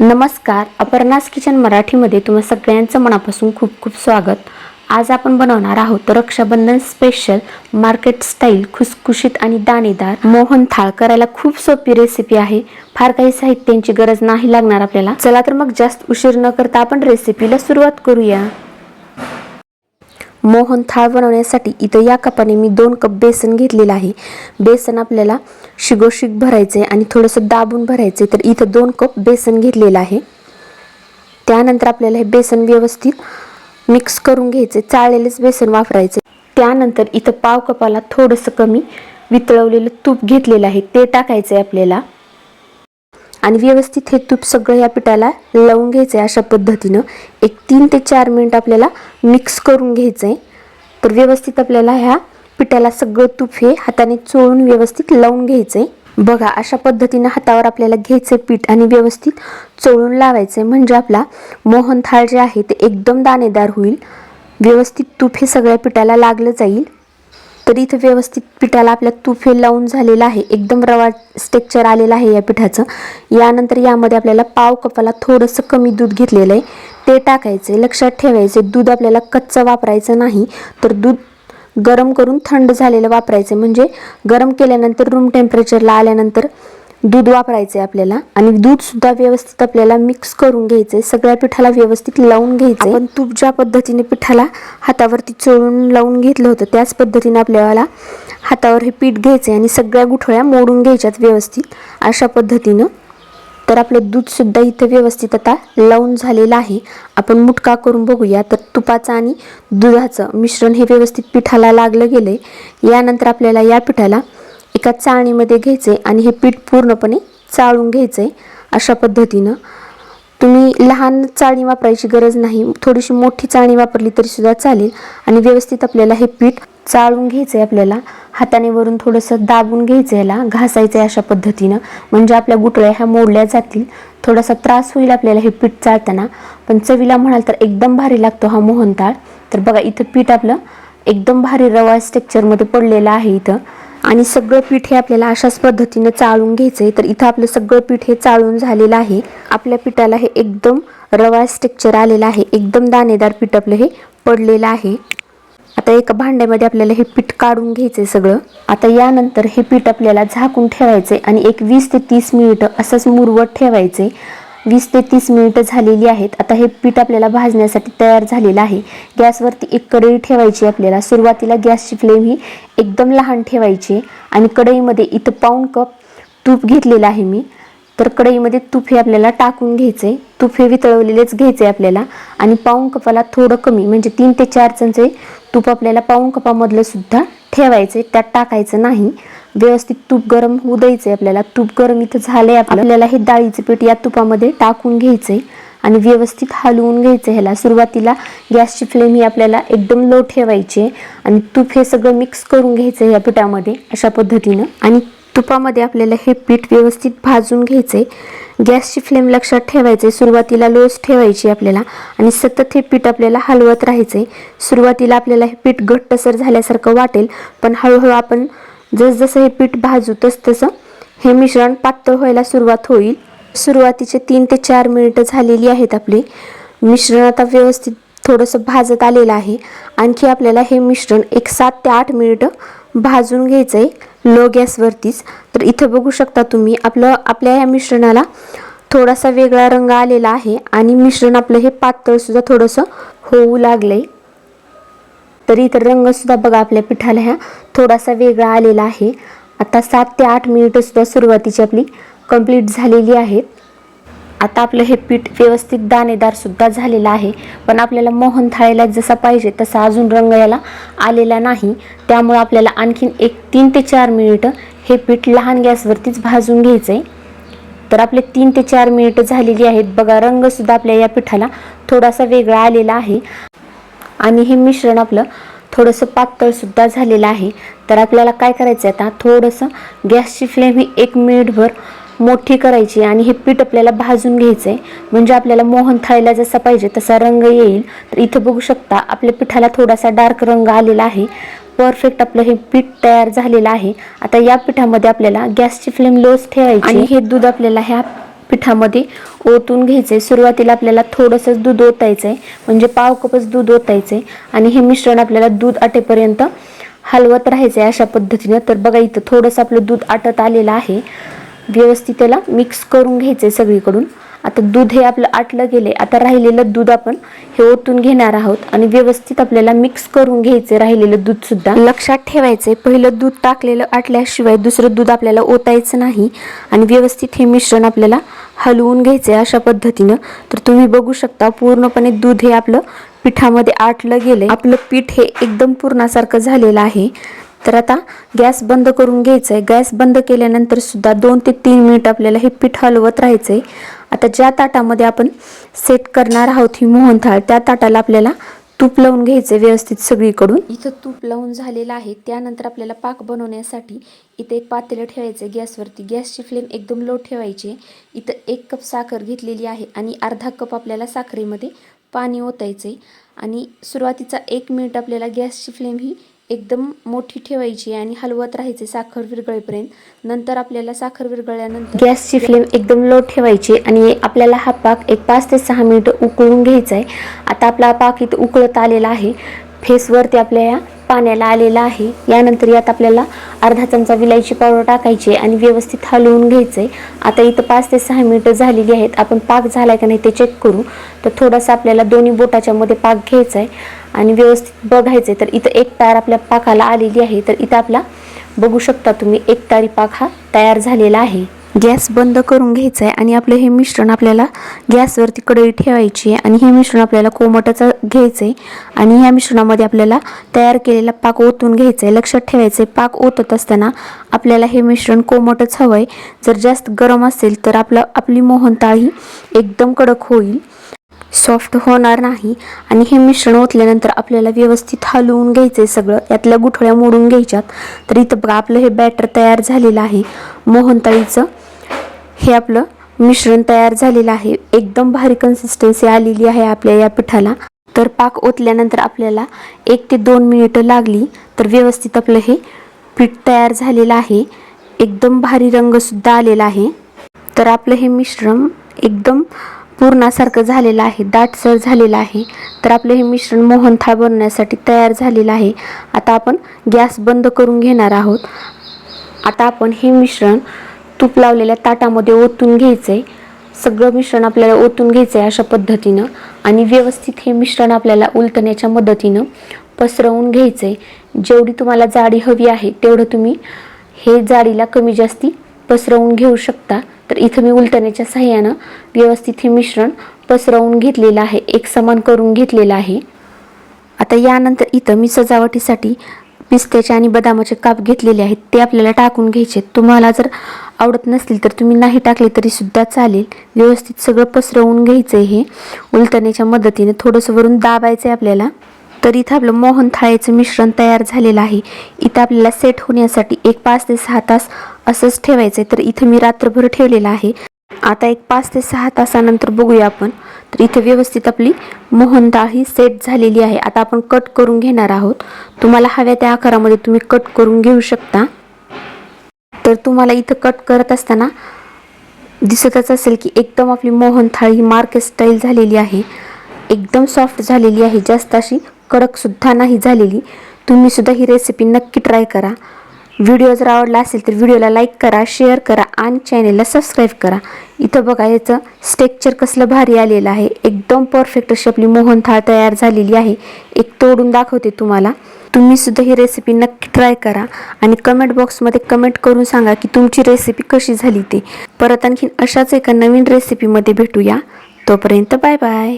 नमस्कार अपर्णास किचन मराठीमध्ये तुम्हा सगळ्यांचं मनापासून खूप खूप स्वागत. आज आपण बनवणार आहोत रक्षाबंधन स्पेशल मार्केट स्टाईल खुसखुशीत आणि दाणेदार मोहन थाळ. करायला खूप सोपी रेसिपी आहे. फार काही साहित्यांची गरज नाही लागणार आपल्याला. चला तर मग जास्त उशीर न करता आपण रेसिपीला सुरुवात करूया. मोहन थाळ बनवण्यासाठी इथं या कपाने मी दोन कप बेसन घेतलेलं आहे. बेसन आपल्याला शिगोशिग भरायचे आणि थोडंसं दाबून भरायचं आहे तर इथं दोन कप बेसन घेतलेलं आहे. त्यानंतर आपल्याला हे बेसन व्यवस्थित मिक्स करून घ्यायचे चाळलेलेच बेसन वापरायचे त्यानंतर इथं पाव कपाला थोडंसं कमी वितळवलेलं तूप घेतलेलं आहे ते टाकायचं आहे आपल्याला. आणि व्यवस्थित हे तूप सगळं या पिठाला लावून घ्यायचं आहे अशा पद्धतीनं. एक तीन ते चार मिनिट आपल्याला मिक्स करून घ्यायचं आहे तर व्यवस्थित आपल्याला ह्या पिठाला सगळं तूप हे हाताने चोळून व्यवस्थित लावून घ्यायचं आहे बघा अशा पद्धतीनं हातावर आपल्याला घ्यायचं पीठ आणि व्यवस्थित चोळून लावायचं आहे म्हणजे आपला मोहन थाळ जे आहे ते एकदम दाणेदार होईल. व्यवस्थित तूप हे सगळ्या पिठाला लागलं जाईल. तर इथं व्यवस्थित पिठाला आपल्या तूप हे लावून झालेलं आहे. एकदम रवा स्टेक्चर आलेलं आहे या पिठाचं. यानंतर यामध्ये आपल्याला पाव कपाला थोडंसं कमी दूध घेतलेलं आहे. ते टाकायचे. लक्षात ठेवायचे. दूध आपल्याला कच्चं वापरायचं नाही तर दूध गरम करून थंड झालेलं वापरायचं. म्हणजे गरम केल्यानंतर रूम टेम्परेचरला आल्यानंतर दूध वापरायचं आहे आपल्याला आणि दूध सुद्धा व्यवस्थित आपल्याला मिक्स करून घ्यायचं आहे सगळ्या पिठाला व्यवस्थित लावून घ्यायचं आहे पण तूप ज्या पद्धतीने पिठाला हातावरती चोळून लावून घेतलं होतं त्याच पद्धतीने आपल्याला हातावर हे पीठ घ्यायचं आहे आणि सगळ्या गुठळ्या मोडून घ्यायच्यात व्यवस्थित. अशा पद्धतीनं तर आपलं दूधसुद्धा इथं व्यवस्थित आता लावून झालेलं आहे. आपण मुटका करून बघूया. तर तुपाचं आणि दुधाचं मिश्रण हे व्यवस्थित पिठाला लागलं गेलं आहे यानंतर आपल्याला या पिठाला एका चाळणीमध्ये घ्यायचे आणि हे पीठ पूर्णपणे चाळून घ्यायचंय अशा पद्धतीनं. तुम्ही लहान चाळणी वापरायची गरज नाही. थोडीशी मोठी चाळणी वापरली तरी सुद्धा चालेल. आणि व्यवस्थित आपल्याला हे पीठ चाळून घ्यायचं आहे आपल्याला. हाताने वरून थोडंसं दाबून घ्यायचं याला. घासायचं आहे अशा पद्धतीनं. म्हणजे आपल्या गुटळ्या ह्या मोडल्या जातील. थोडासा त्रास होईल आपल्याला हे पीठ चाळताना. पण चवीला म्हणाल तर एकदम भारी लागतो हा मोहनताळ. तर बघा इथं पीठ आपलं एकदम भारी रवा स्ट्रक्चरमध्ये पडलेलं आहे इथं. आणि सगळं पीठ हे आपल्याला अशाच पद्धतीनं चाळून घ्यायचं आहे तर इथं आपलं सगळं पीठ हे चाळून झालेलं आहे. आपल्या पिठाला हे एकदम रवा स्ट्रक्चर आलेलं आहे. एकदम दाणेदार पीठ आपलं हे पडलेलं आहे. आता एका भांड्यामध्ये आपल्याला हे पीठ काढून घ्यायचं आहे सगळं. आता यानंतर हे पीठ आपल्याला झाकून ठेवायचंय आणि एक वीस ते तीस मिनिटं असंच मुरवत ठेवायचे वीस ते तीस मिनिटं झालेली आहेत. आता हे पीठ आपल्याला भाजण्यासाठी तयार झालेलं आहे. गॅसवरती एक कढई ठेवायची आपल्याला. सुरुवातीला गॅसची फ्लेम ही एकदम लहान ठेवायची आणि कढईमध्ये इथं पाऊण कप तूप घेतलेलं आहे मी. तर कढईमध्ये तूप हे आपल्याला टाकून घ्यायचंय. तूप हे वितळवलेलेच घ्यायचे आपल्याला. आणि पाऊण कपाला थोडं कमी म्हणजे तीन ते चार चमचे तूप आपल्याला पाऊण कपामधलं सुद्धा ठेवायचे त्यात टाकायचं नाही. व्यवस्थित तूप गरम होऊ द्यायचं आहे आपल्याला. तूप गरम इथं झालंय आपल्याला हे डाळीचे पीठ या तुपामध्ये टाकून घ्यायचंय आणि व्यवस्थित हलवून घ्यायचं ह्याला. सुरुवातीला गॅसची फ्लेम ही आपल्याला एकदम लो ठेवायची आहे आणि तूप हे सगळं मिक्स करून घ्यायचं या पिठामध्ये अशा पद्धतीनं. आणि तुपामध्ये आपल्याला हे पीठ व्यवस्थित भाजून घ्यायचंय. गॅसची फ्लेम लक्षात ठेवायचे सुरुवातीला लोच ठेवायची आपल्याला आणि सतत हे पीठ आपल्याला हलवत राहायचंय. सुरुवातीला आपल्याला हे पीठ घट्टसर झाल्यासारखं वाटेल पण हळूहळू आपण जसजसं हे पीठ भाजू तस तसं हे मिश्रण पातळ व्हायला सुरुवात होईल. सुरुवातीचे तीन ते चार मिनिटं झालेली आहेत आपली. मिश्रण आता व्यवस्थित थोडंसं भाजत आलेलं आहे. आणखी आपल्याला हे मिश्रण एक सात ते आठ मिनिटं भाजून घ्यायचं आहे लो गॅसवरतीच. तर इथं बघू शकता तुम्ही आपलं आपल्या ह्या मिश्रणाला थोडासा वेगळा रंग आलेला आहे आणि मिश्रण आपलं हे पातळसुद्धा थोडंसं होऊ लागलं आहे तरी इतर रंगसुद्धा बघा आपल्या पिठाला ह्या थोडासा वेगळा आलेला आहे. आता सात ते आठ मिनिटंसुद्धा सुरुवातीची आपली कंप्लीट झालेली आहेत आता आपलं हे पीठ व्यवस्थित दाणेदारसुद्धा झालेलं आहे. पण आपल्याला मोहन थाळीला जसा पाहिजे तसा अजून रंग याला आलेला नाही. त्यामुळे आपल्याला आणखीन एक तीन ते चार मिनिटं हे पीठ लहान गॅसवरतीच भाजून घ्यायचं आहे तर आपले तीन ते चार मिनिटं झालेली आहेत. बघा रंगसुद्धा आपल्या या पिठाला थोडासा वेगळा आलेला आहे. आणि हे मिश्रण आपलं थोडंसं पातळसुद्धा झालेलं आहे. तर आपल्याला काय करायचं आहे आता? थोडंसं गॅसची फ्लेम ही एक मिनिटभर मोठी करायची आणि हे पीठ आपल्याला भाजून घ्यायचं आहे म्हणजे आपल्याला मोहन थाळीला जसा पाहिजे तसा रंग येईल. तर इथं बघू शकता आपल्या पिठाला थोडासा डार्क रंग आलेला आहे. परफेक्ट आपलं हे पीठ तयार झालेलं आहे. आता या पिठामध्ये आपल्याला गॅसची फ्लेम लोच ठेवायची. आणि हे दूध आपल्याला ह्या पिठामध्ये ओतून घ्यायचं आहे सुरुवातीला आपल्याला थोडंसं दूध ओतायचं आहे म्हणजे पाव कपच दूध ओतायचं आहे आणि हे मिश्रण आपल्याला दूध आटेपर्यंत हलवत राहायचं आहे अशा पद्धतीनं. तर बघा इथं थोडंसं आपलं दूध आटत आलेलं आहे. व्यवस्थित त्याला मिक्स करून घ्यायचं आहे सगळीकडून. आता दूध हे आपलं आटलं गेले आता राहिलेलं दूध आपण हे ओतून घेणार आहोत. आणि व्यवस्थित आपल्याला मिक्स करून घ्यायचे राहिलेलं दूध सुद्धा. लक्षात ठेवायचंय पहिलं दूध टाकलेलं आटल्याशिवाय दुसरं दूध आपल्याला ओतायचं नाही. आणि व्यवस्थित हे मिश्रण आपल्याला हलवून घ्यायचंय अशा पद्धतीनं. तर तुम्ही बघू शकता पूर्णपणे दूध हे आपलं पिठामध्ये आटलं गेलंय. आपलं पीठ हे एकदम पूर्णासारखं झालेलं आहे. तर आता गॅस बंद करून घ्यायचं आहे गॅस बंद केल्यानंतर सुद्धा दोन ते तीन मिनिट आपल्याला हे पीठ हलवत राहायचं आहे आता ज्या ताटामध्ये आपण सेट करणार आहोत ही मोहनथाळ त्या ताटाला आपल्याला तूप लावून घ्यायचं आहे व्यवस्थित सगळीकडून. इथं तूप लावून झालेलं आहे. त्यानंतर आपल्याला पाक बनवण्यासाठी इथं एक पातेलं ठेवायचं गॅसवरती. गॅसची फ्लेम एकदम लो ठेवायची इथं एक कप साखर घेतलेली आहे आणि अर्धा कप आपल्याला साखरेमध्ये पाणी ओतायचं आहे आणि सुरुवातीचा एक मिनिट आपल्याला गॅसची फ्लेम ही एकदम मोठी ठेवायची आणि हलवत राहायचे साखर विरघळेपर्यंत. नंतर आपल्याला साखर विरघळल्यानंतर गॅसची फ्लेम एकदम लो ठेवायची आणि आपल्याला हा पाक एक पाच ते सहा मिनिटं उकळून घ्यायचा आहे. आता आपला पाक इथं उकळत आलेला आहे. फेसवरती आपल्या या पाण्याला आलेला आहे. यानंतर यात आपल्याला अर्धा चमचा विलायची पावडर टाकायची आहे आणि व्यवस्थित हलवून घ्यायचं आहे आता इथं पाच ते सहा मिनिटं झालेली आहेत. आपण पाक झाला का नाही ते चेक करू. तर थोडासा आपल्याला दोन्ही बोटाच्या मध्ये पाक घ्यायचा आहे आणि व्यवस्थित बघायचं आहे तर इथं एक तार आपल्या पाकाला आलेली आहे. तर इथं आपला बघू शकता तुम्ही एक तारी पाक हा तयार झालेला आहे. गॅस बंद करून घ्यायचं आहे आणि आपलं हे मिश्रण आपल्याला गॅसवरती कढई ठेवायची आहे आणि हे मिश्रण आपल्याला कोमटाचं घ्यायचं आहे आणि ह्या मिश्रणामध्ये आपल्याला तयार केलेला पाक ओतून घ्यायचं आहे लक्षात ठेवायचं आहे पाक ओतत असताना आपल्याला हे मिश्रण कोमटच हवं आहे जर जास्त गरम असेल तर आपलं आपली मोहनताळ ही एकदम कडक होईल. सॉफ्ट होणार नाही आणि हे मिश्रण ओतल्यानंतर आपल्याला व्यवस्थित हलवून घ्यायचं आहे सगळं. यातल्या गुठळ्या मोडून घ्यायच्यात. तर इथं बघा आपलं हे बॅटर तयार झालेलं आहे. मोहनताळीचं हे आपलं मिश्रण तयार झालेलं आहे. एकदम भारी कन्सिस्टन्सी आलेली आहे आपल्या या पिठाला. तर पाक ओतल्यानंतर आपल्याला एक ते दोन मिनिटं लागली तर व्यवस्थित आपलं हे पीठ तयार झालेलं आहे. एकदम भारी रंगसुद्धा आलेला आहे. तर आपलं हे मिश्रण एकदम पूर्णासारखं झालेलं आहे दाटसर झालेलं आहे. तर आपलं हे मिश्रण मोहनथाळ बनवण्यासाठी तयार झालेलं आहे. आता आपण गॅस बंद करून घेणार आहोत. आता आपण हे मिश्रण तूप लावलेल्या ताटामध्ये ओतून घ्यायचं आहे सगळं मिश्रण आपल्याला ओतून घ्यायचं आहे अशा पद्धतीनं. आणि व्यवस्थित हे मिश्रण आपल्याला उलटण्याच्या मदतीनं पसरवून घ्यायचं आहे जेवढी तुम्हाला जाडी हवी आहे तेवढं तुम्ही हे जाडीला कमी जास्ती पसरवून घेऊ शकता. तर इथं मी उलटण्याच्या सहाय्यानं व्यवस्थित हे मिश्रण पसरवून घेतलेलं आहे. एक समान करून घेतलेलं आहे. आता यानंतर इथं मी सजावटीसाठी पिस्त्याचे आणि बदामाचे काप घेतलेले आहेत. ते आपल्याला टाकून घ्यायचे तुम्हाला जर आवडत नसतील तर तुम्ही नाही टाकले तरी सुद्धा चालेल. व्यवस्थित सगळं पसरवून घ्यायचं आहे हे. उलटण्याच्या मदतीने थोडंसं वरून दाबायचं आहे आपल्याला. तर इथं आपलं मोहन थाळीचं मिश्रण तयार झालेलं आहे. इथं आपल्याला सेट होण्यासाठी एक पाच ते सहा तास असंच ठेवायचं आहे तर इथं मी रात्रभर ठेवलेलं आहे. आता एक पाच ते सहा तासानंतर बघूया आपण. तर इथे व्यवस्थित आपली मोहन दाळ ही सेट झालेली आहे. आता आपण कट करून घेणार आहोत. तुम्हाला हव्या त्या आकारामध्ये तुम्ही कट करून घेऊ शकता. तर तुम्हाला इथं कट करत असताना दिसतच असेल की एकदम आपली मोहन थाळी ही मार्केट स्टाईल झालेली आहे. एकदम सॉफ्ट झालेली आहे. जास्त अशी कडकसुद्धा नाही झालेली. तुम्हीसुद्धा ही रेसिपी नक्की ट्राय करा. व्हिडिओ जर आवडला असेल तर व्हिडिओला लाईक करा शेअर करा आणि चॅनेलला सबस्क्राईब करा. इथं बघा याचं स्टेक्चर कसलं भारी आलेलं आहे. एकदम परफेक्ट अशी आपली मोहनथाळ तयार झालेली आहे. एक तोडून दाखवते तुम्हाला. तुम्ही सुद्धा ही रेसिपी नक्की ट्राय करा आणि कमेंट बॉक्समध्ये कमेंट करून सांगा की तुमची रेसिपी कशी झाली ते. परत आणखीन अशाच एका नवीन रेसिपीमध्ये भेटूया. तोपर्यंत बाय बाय